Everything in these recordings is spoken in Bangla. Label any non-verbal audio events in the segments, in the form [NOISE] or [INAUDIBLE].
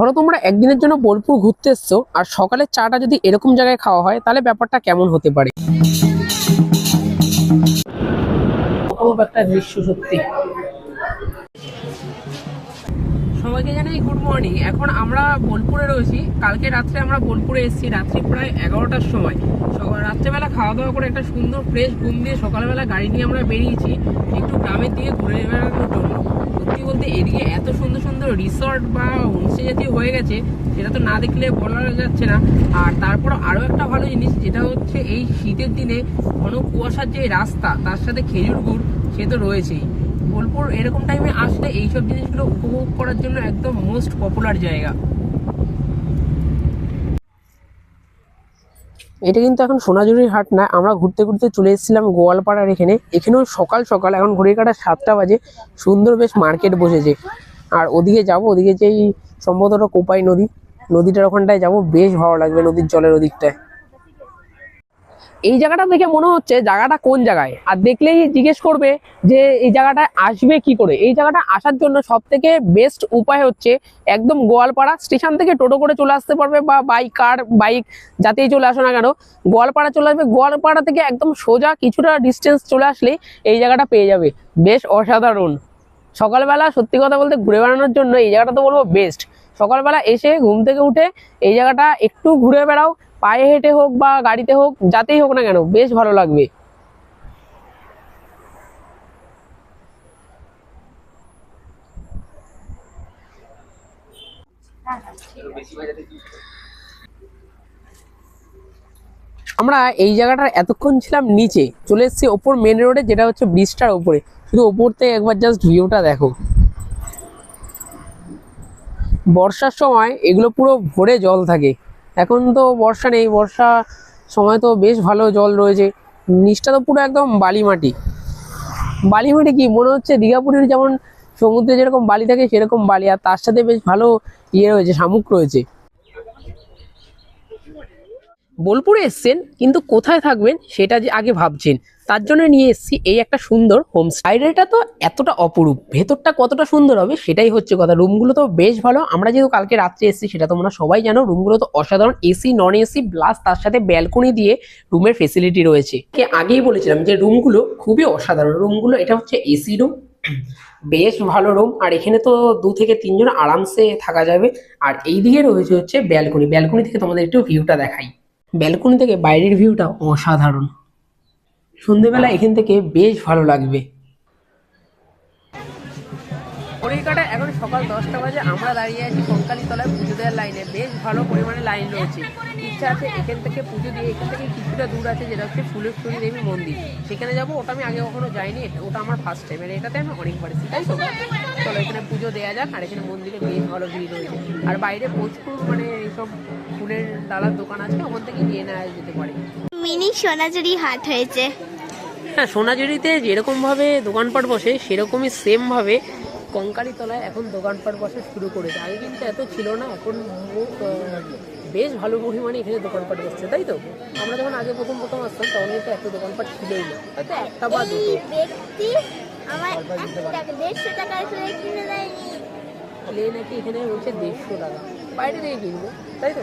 ধরো তোমরা একদিনের জন্য বোলপুর ঘুরতে এসছো আর সকালের চাটা যদি এরকম জায়গায় খাওয়া হয় তাহলে ব্যাপারটা কেমন হতে পারে? অপরূপ একটা দৃশ্য সত্যি। সবাইকে জানাই গুড মর্নিং এখন আমরা বোলপুরে রয়েছি। কালকে রাত্রে আমরা বোলপুরে এসেছি রাত্রি প্রায় এগারোটার সময়। সকাল রাত্রেবেলা খাওয়া দাওয়া করে একটা সুন্দর ফ্রেশ ঘুম দিয়ে সকালবেলা গাড়ি নিয়ে আমরা বেরিয়েছি একটু গ্রামের দিকে ঘুরে বেড়ানোর জন্য। সত্যি বলতে এদিকে এত সুন্দর সুন্দর রিসর্ট বা হোমস্টে জাতীয় হয়ে গেছে, সেটা তো না দেখলে বলা যাচ্ছে না। আর তারপর আরও একটা ভালো জিনিস, যেটা হচ্ছে এই শীতের দিনে ঘন কুয়াশার যে রাস্তা, তার সাথে খেজুর গুড়, সে তো রয়েছেই। বোলপুর এরকম টাইমে আসলে এইসব জিনিসগুলো উপভোগ করার জন্য একদম মোস্ট পপুলার জায়গা। এটা কিন্তু এখন সোনাঝুরির হাট না, আমরা ঘুরতে ঘুরতে চলে এসেছিলাম গোয়ালপাড়ার এখানে। এখানেও সকাল সকাল, এখন ঘড়ি কাটা সাতটা বাজে, সুন্দর বেশ মার্কেট বসেছে। আর ওদিকে যাব, ওদিকে যেই সম্ভবত কোপাই নদী, নদীটার ওখানটায় যাব, বেশ ভালো লাগবে নদীর জলের ওদিকটায়। এই জায়গাটা দেখে মনে হচ্ছে জায়গাটা কোন জায়গায়? আর দেখলেই জিজ্ঞেস করবে যে এই জায়গাটায় আসবে কি করে? এই জায়গাটা আসার জন্য সব থেকে বেস্ট উপায় হচ্ছে একদম গোয়ালপাড়া স্টেশন থেকে টোটো করে চলে আসতে পারবে বা বাইক কার বাইক যাতেই চলে আসো না কেন। গোয়ালপাড়া চলে আসবে, গোয়ালপাড়া থেকে একদম সোজা কিছুটা ডিস্টেন্স চলে আসলেই এই জায়গাটা পেয়ে যাবে। বেশ অসাধারণ। সকালবেলা সত্যি কথা বলতে ঘুরে বেড়ানোর জন্য এই জায়গাটা তো বলব বেস্ট সকালবেলা এসে ঘুম থেকে উঠে এই জায়গাটা একটু ঘুরে বেড়াও পায়ে হেঁটে হোক বা গাড়িতে হোক, যাতেই হোক না কেন, বেশ ভালো লাগবে। আমরা এই জায়গাটার এতক্ষণ ছিলাম নিচে, চলে এসেছি ওপর মেন রোডে যেটা হচ্ছে ব্রিজটার ওপরে। শুধু ওপর থেকে একবার জাস্ট ভিউটা দেখো। বর্ষার সময় এগুলো পুরো ভরে জল থাকে। এখন তো বর্ষা নেই, বর্ষা সময় তো বেশ ভালো জল রয়েছে। নিচটা তো পুরো একদম বালি মাটি। বালি মাটি কি? মনে হচ্ছে দীঘাপুরের যেমন সমুদ্রে যেরকম বালি থাকে সেরকম বালি, আর তার সাথে বেশ ভালো ইয়ে রয়েছে, শামুক রয়েছে। বোলপুরে এসছেন, কিন্তু কোথায় থাকবেন সেটা যে আগে ভাবছেন। তার জন্য নিয়ে এসেছি এই একটা সুন্দর হোম সাইডেটা তো এতটা অপরূপ, ভেতরটা কতটা সুন্দর হবে সেটাই হচ্ছে কথা। রুমগুলো তো বেশ ভালো। আমরা যেহেতু কালকে রাত্রে এসেছি, সেটা তোমরা সবাই জানো রুমগুলো তো অসাধারণ। এসি নন এসি প্লাস তার সাথে ব্যালকনি দিয়ে রুমের ফেসিলিটি রয়েছে। আগেই বলেছিলাম যে রুমগুলো খুবই অসাধারণ। রুমগুলো এটা হচ্ছে এসি রুম বেশ ভালো রুম আর এখানে তো দু থেকে তিনজন আরামসে থাকা যাবে। আর এই দিকে রয়েছে হচ্ছে ব্যালকনি ব্যালকনি থেকে তোমাদের একটু ভিউটা দেখাই। ব্যালকনি থেকে বাইরের ভিউটা অসাধারণ। সন্ধেবেলা এখান থেকে বেশ ভালো লাগবে। সকাল দশটা বাজে আমরা দাঁড়িয়ে আছি কঙ্কালী তলায় পুজো দেওয়ার লাইনে। বেশ ভালো পরিমাণে লাইন রয়েছে। ইচ্ছা আছে এখান থেকে পুজো দিয়ে এখান থেকে কিছুটা দূর আছে যেটা হচ্ছে ফুলেশ্বরী দেবী মন্দির। সেখানে যাব ওটা আমি আগে কখনো যাইনি ওটা আমার ফার্স্ট টাইম আর এটাতে আমি অনেকবার এসেছি তাই তো? চলো এখানে পুজো দেওয়া যাক আর এখানে মন্দিরে বেশ ভালো ভিড় রয়েছে। আর বাইরে প্রচুর মানে এইসব ফুলের ডালার দোকান আছে ওখান থেকে নিয়ে নেওয়া যেতে পারে। মিনি সোনাঝুরি হাট হয়েছে। হ্যাঁ সোনাঝুরিতে যেরকমভাবে দোকানপাট বসে সেরকমই সেমভাবে কঙ্কালী তলায় এখন দোকানপাট বসা শুরু করেছে। আগে কিন্তু এত ছিল না এখন বেশ ভালো পরিমাণে এখানে দোকানপাট বসছে তাই তো? আমরা যখন আগে প্রথম প্রথম আসতাম তখন কিন্তু এত দোকানপাট ছিলই না। হয়তো একটা বা দুটো। প্লে নাকি এখানে দেড়শো টাকা। বাইরে থেকে কিনবো তাই তো?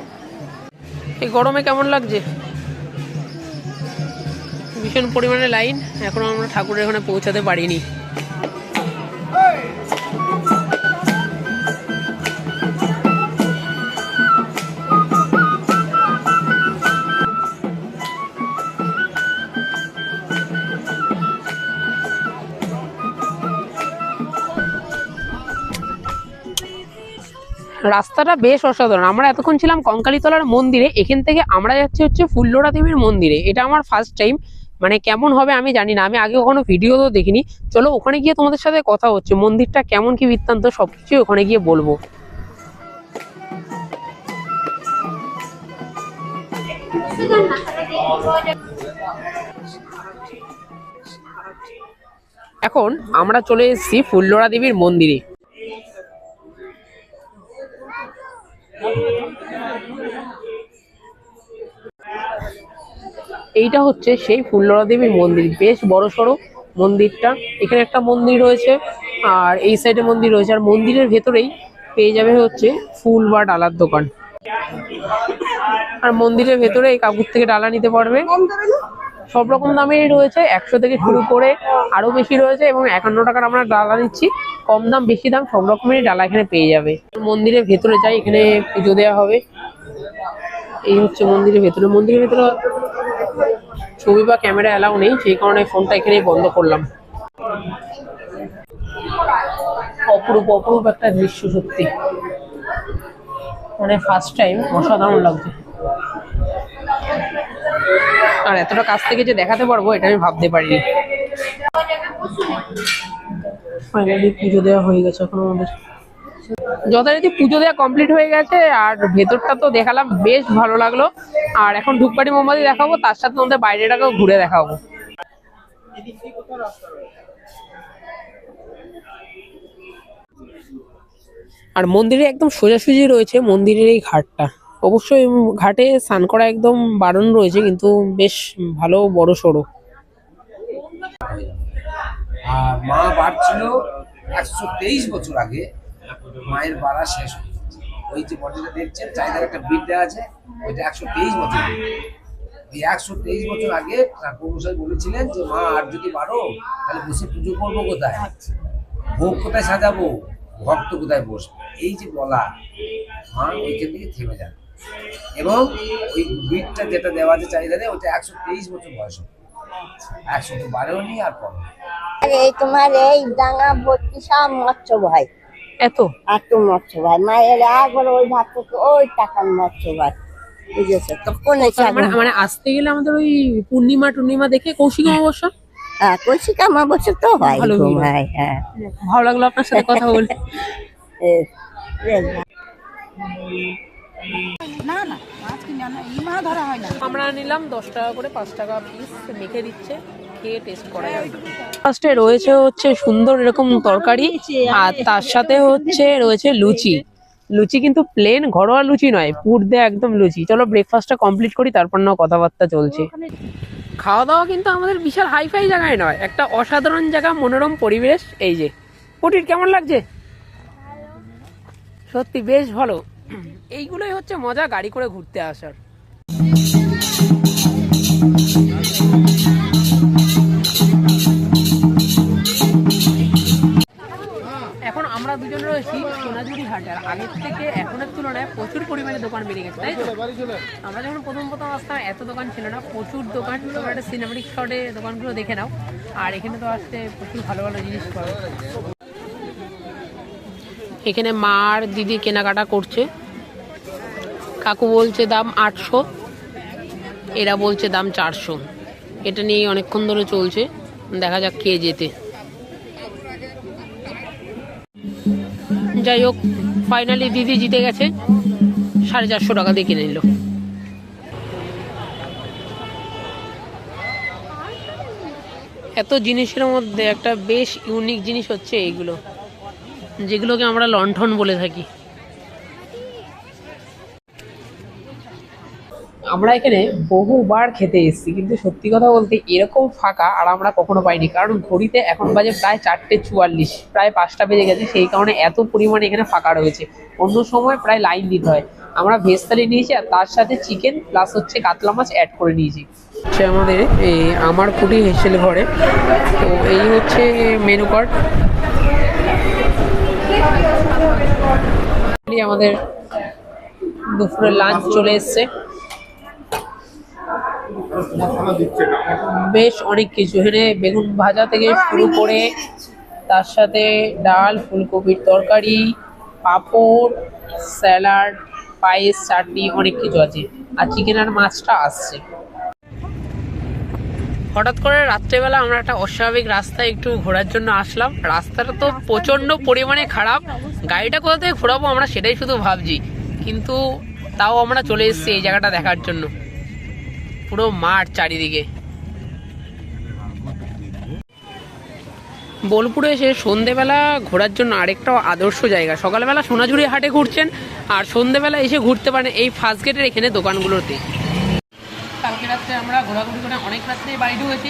এই গরমে কেমন লাগছে? ভীষণ পরিমাণে লাইন এখনও আমরা ঠাকুরের এখানে পৌঁছাতে পারিনি। রাস্তাটা বেশ অসাধারণ। আমরা এতক্ষণ ছিলাম কঙ্কালীতলার মন্দিরে, এখান থেকে আমরা যাচ্ছি হচ্ছে ফুল্লোড়া দেবীর মন্দিরে। এটা আমার ফার্স্ট টাইম মানে কেমন হবে আমি জানি না, আমি আগে কখনো ভিডিও তো দেখিনি। চলো ওখানে গিয়ে তোমাদের সাথে কথা হচ্ছে, মন্দিরটা কেমন, কি বৃত্তান্ত, সবকিছু ওখানে গিয়ে বলব। এখন আমরা চলে এসেছি ফুল্লোড়া দেবীর মন্দিরে। এইটা হচ্ছে সেই ফুল্লরা দেবীর মন্দির। বেশ বড় সড়ো মন্দিরটা। এখানে একটা মন্দির রয়েছে, আর এই সাইডে মন্দির রয়েছে। আর মন্দিরের ভেতরেই পেয়ে যাবে হচ্ছে ফুল বা ডালার দোকান। আর মন্দিরের ভেতরে এই কাকুর থেকে ডালা নিতে পারবে। সব রকম দামেরই রয়েছে। একশো থেকে শুরু করে আরও বেশি রয়েছে এবং একান্ন টাকার আমরা ডালা নিচ্ছি কম দাম, বেশি দাম, সব রকমেরই ডালা এখানে পেয়ে যাবে। মন্দিরের ভেতরে যাই, এখানে পুজো দেওয়া হবে। এই হচ্ছে মন্দিরের ভেতরে। মন্দিরের ভেতরে ছবি বা ক্যামেরা অ্যালাউ নেই, সেই কারণে ফোনটা এখানেই বন্ধ করলাম। অপরূপ অপরূপ একটা দৃশ্য সত্যি। মানে ফার্স্ট টাইম অসাধারণ লাগছে। আর এতটা কাছ থেকে যে দেখাতে পারব এটা আমি ভাবতে পারিনি। ফাইনালি পুজো দেওয়া হয়ে গেছে এখন আমাদের। যথারীতি পুজো দেওয়া কমপ্লিট হয়ে গেছে আর ভেতরটা তো দেখালাম বেশ ভালো লাগল। আর এখন ধূপকাঠি মোমবাতি দেখাবো তার সাথে আমাদের বাইরেটাকেও ঘুরে দেখাবো। আর মন্দিরে একদম সোজাসুজি রয়েছে মন্দিরের এই ঘাটটা। অবশ্যই ঘাটে স্নান করা একদম বারণ রয়েছে, কিন্তু বেশ ভালো, বড় সড়ো। মা বাড়ছিল একশো তেইশ বছর আগে, মায়ের বাড়া শেষ ওই যে বডিটা দেখছেন চাহিদার একটা বিট দেওয়া আছে, ওইটা একশো তেইশ বছর। এই একশো তেইশ বছর আগে ঠাকুর মশাই বলেছিলেন যে, মা, আর যদি বাড়ো, তাহলে বসে পুজো করব কোথায়? ভোগ কোথায় সাজাবো? ভক্ত কোথায় বসবে? এই যে বলা, মা ওইখান থেকে থেমে যান। এবং ওই বিটটা যেটা দেওয়া আছে চাহিদারে ওটা একশো তেইশ বছর বয়স হবে। একশো তো বারেও নি আর কম এই তোমার এই ডাঙা ভর্তি সব মৎস্য ভাই। এত? এত মৎস্য ভাই। মায়ের একবার ওই ভাত থেকে ওই টাকার মৎস্য ভাই। বুঝেছ? তো কোন মানে মানে আসতে গেলে আমাদের ওই পূর্ণিমা টুর্ণিমা দেখে কৌশিক অমাবস্যা? হ্যাঁ কৌশিক তো হয় ভিড়। হয় হ্যাঁ। ভালো লাগল আপনার সাথে কথা বলে। [LAUGHS] এ, বেশ আমরা নিলাম দশ টাকা করে পাঁচ টাকা পিস মেখে দিচ্ছে খেয়ে টেস্ট করা যাবে। ফার্স্টে রয়েছে হচ্ছে সুন্দর এরকম তরকারি আর তার সাথে হচ্ছে রয়েছে লুচি। লুচি কিন্তু প্লেন ঘরোয়া লুচি নয় পুর দেয়া একদম লুচি। চলো ব্রেকফাস্টটা কমপ্লিট করি তারপর না কথাবার্তা চলছে। খাওয়া দাওয়া কিন্তু আমাদের বিশাল হাইফাই জায়গায় নয় একটা অসাধারণ জায়গা মনোরম পরিবেশ এই যে। পুটির কেমন লাগছে? সত্যি বেশ ভালো। এইগুলোই হচ্ছে মজা গাড়ি করে ঘুরতে আসার। এখন আমরা দুজন রয়েছি সোনাঝুরি হাটে। আর আগের থেকে এখনের তুলনায় প্রচুর পরিমাণে দোকান বেড়ে গেছে, তাই তো? আমরা যখন প্রথম প্রথম আসতাম, এত দোকান ছিল না, প্রচুর দোকান। একটা সিনেমাটিক শটে দোকানগুলো দেখে নাও। আর এখানে তো আসতে প্রচুর ভালো ভালো জিনিস যায়। এখানে মা আর দিদি কেনাকাটা করছে। কাকু বলছে দাম আটশো, এরা বলছে দাম চারশো। এটা নিয়ে অনেকক্ষণ ধরে চলছে, দেখা যাক কে যেতে যাই হোক ফাইনালি দিদি জিতে গেছে, সাড়ে চারশো টাকা দিয়ে কিনে নিল। এত জিনিসের মধ্যে একটা বেশ ইউনিক জিনিস হচ্ছে এইগুলো। যেগুলোকে আমরা লণ্ঠন বলে থাকি। আমরা এখানে বহুবার খেতে এসেছি, কিন্তু সত্যি কথা বলতে এরকম ফাঁকা আর আমরা কখনো পাইনি। কারণ ঘড়িতে এখন বাজে প্রায় চারটে চুয়াল্লিশ, প্রায় পাঁচটা বেজে গেছে, সেই কারণে এত পরিমাণে এখানে ফাঁকা রয়েছে। অন্য সময় প্রায় লাইন দিতে হয়। আমরা ভেজ থালি নিয়েছি আর তার সাথে চিকেন প্লাস হচ্ছে কাতলা মাছ অ্যাড করে নিয়েছি। হচ্ছে আমাদের এই আমার কুটি হেসেল ঘরে। তো এই হচ্ছে মেনু কার্ড আমাদের দুপুরের লাঞ্চ চলে এসছে। বেশ অনেক কিছু। এখানে বেগুন ভাজা থেকে শুরু করে তার সাথে ডাল, ফুলকপির তরকারি, পাঁপড়, স্যালাড, পায়েস, চাটনি, অনেক কিছু আছে। আর চিকেন আর মাছটা আসছে। হঠাৎ করে রাত্রেবেলা আমরা একটা অস্বাভাবিক রাস্তায় একটু ঘোরার জন্য আসলাম। রাস্তাটা তো প্রচণ্ড পরিমাণে খারাপ। গাড়িটা কোথা থেকে ঘোরাবো আমরা সেটাই শুধু ভাবছি। কিন্তু তাও আমরা চলে এসেছি এই জায়গাটা দেখার জন্য। পুরো মাঠ চারিদিকে। বোলপুরে এসে সন্ধেবেলা ঘোরার জন্য আরেকটা আদর্শ জায়গা। সকালবেলা সোনাঝুরি হাটে ঘুরছেন আর সন্ধেবেলা এসে ঘুরতে পারেন এই ফার্স্ট গেটের এখানে দোকানগুলোতে। আমরা ঘোরাঘুরি করে অনেক রাত্রে বাড়ি ঢুকেছি।